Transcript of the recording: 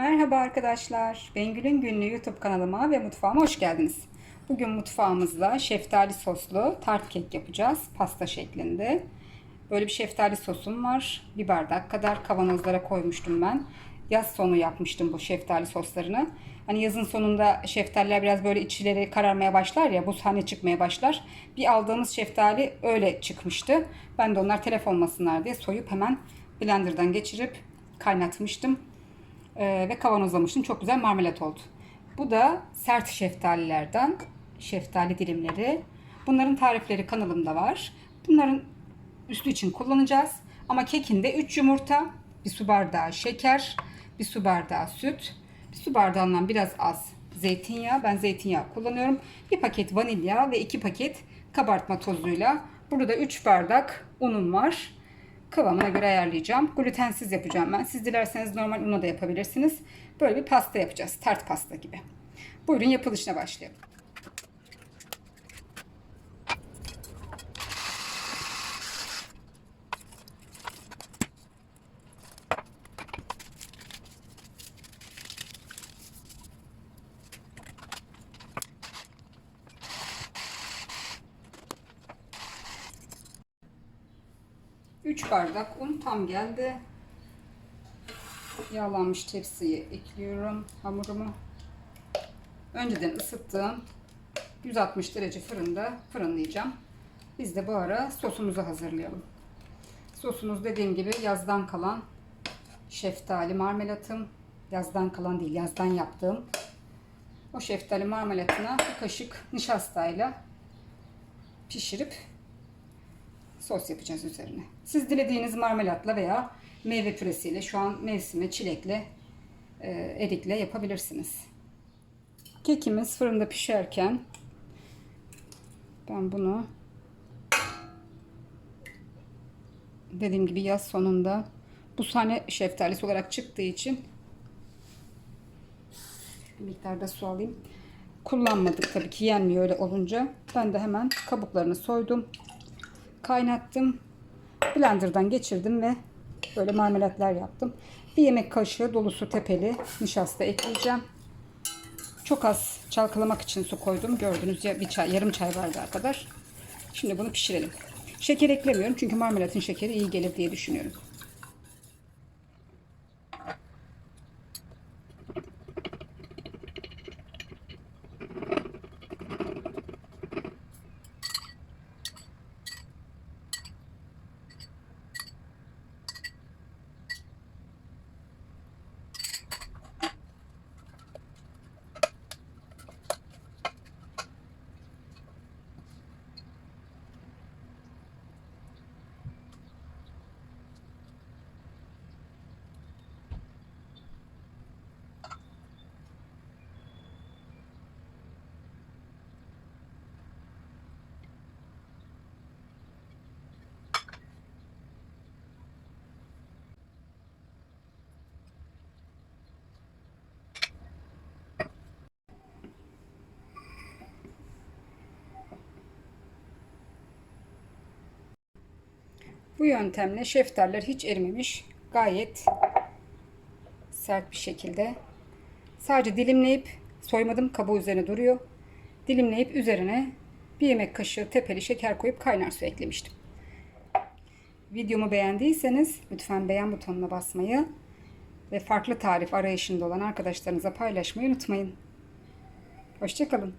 Merhaba arkadaşlar. Bengül'ün günlüğü YouTube kanalıma ve mutfağıma hoş geldiniz. Bugün mutfağımızda şeftali soslu tart kek yapacağız. Pasta şeklinde. Böyle bir şeftali sosum var. Bir bardak kadar kavanozlara koymuştum ben. Yaz sonu yapmıştım bu şeftali soslarını. Hani yazın sonunda şeftaliler biraz böyle içleri kararmaya başlar ya, buz hane çıkmaya başlar. Bir aldığımız şeftali öyle çıkmıştı. Ben de onlar telef olmasınlar diye soyup hemen blenderdan geçirip kaynatmıştım. Ee, ve kavanozlamıştım. Çok güzel marmelat oldu. Bu da sert şeftalilerden şeftali dilimleri. Bunların tarifleri kanalımda var. Bunların üstü için kullanacağız. Ama kekinde 3 yumurta, bir su bardağı şeker, bir su bardağı süt, bir su bardağından biraz az zeytinyağı. Ben zeytinyağı kullanıyorum. Bir paket vanilya ve 2 paket kabartma tozuyla. Burada 3 bardak unum var. Kıvamına göre ayarlayacağım. Glutensiz yapacağım ben. Siz dilerseniz normal unla da yapabilirsiniz. Böyle bir pasta yapacağız. Tart pasta gibi. Buyurun yapılışına başlayalım. Üç bardak un tam geldi. Yağlanmış tepsiye ekliyorum hamurumu. Önceden ısıttığım 160 derece fırında fırınlayacağım. Biz de bu ara sosumuzu hazırlayalım. Sosumuz dediğim gibi yazdan kalan şeftali marmelatım. Yazdan kalan değil, yazdan yaptığım. O şeftali marmelatına bir kaşık nişastayla pişirip sos yapacağız üzerine. Siz dilediğiniz marmelatla veya meyve püresiyle şu an mevsimi çilekle, e, erikle yapabilirsiniz. Kekimiz fırında pişerken ben bunu dediğim gibi yaz sonunda bu sahne şeftalisi olarak çıktığı için bir miktarda su alayım. Kullanmadık tabii ki yenmiyor öyle olunca. Ben de hemen kabuklarını soydum. Kaynattım. Blender'dan geçirdim ve böyle marmelatlar yaptım. Bir yemek kaşığı dolusu tepeli nişasta ekleyeceğim. Çok az çalkalamak için su koydum. Gördüğünüz ya bir çay, yarım çay bardağı kadar. Şimdi bunu pişirelim. Şeker eklemiyorum çünkü marmelatın şekeri iyi gelir diye düşünüyorum. Bu yöntemle şeftaller hiç erimemiş. Gayet sert bir şekilde. Sadece dilimleyip soymadım kabuğu üzerine duruyor. Dilimleyip üzerine bir yemek kaşığı tepeli şeker koyup kaynar su eklemiştim. Videomu beğendiyseniz lütfen beğen butonuna basmayı ve farklı tarif arayışında olan arkadaşlarınıza paylaşmayı unutmayın. Hoşçakalın.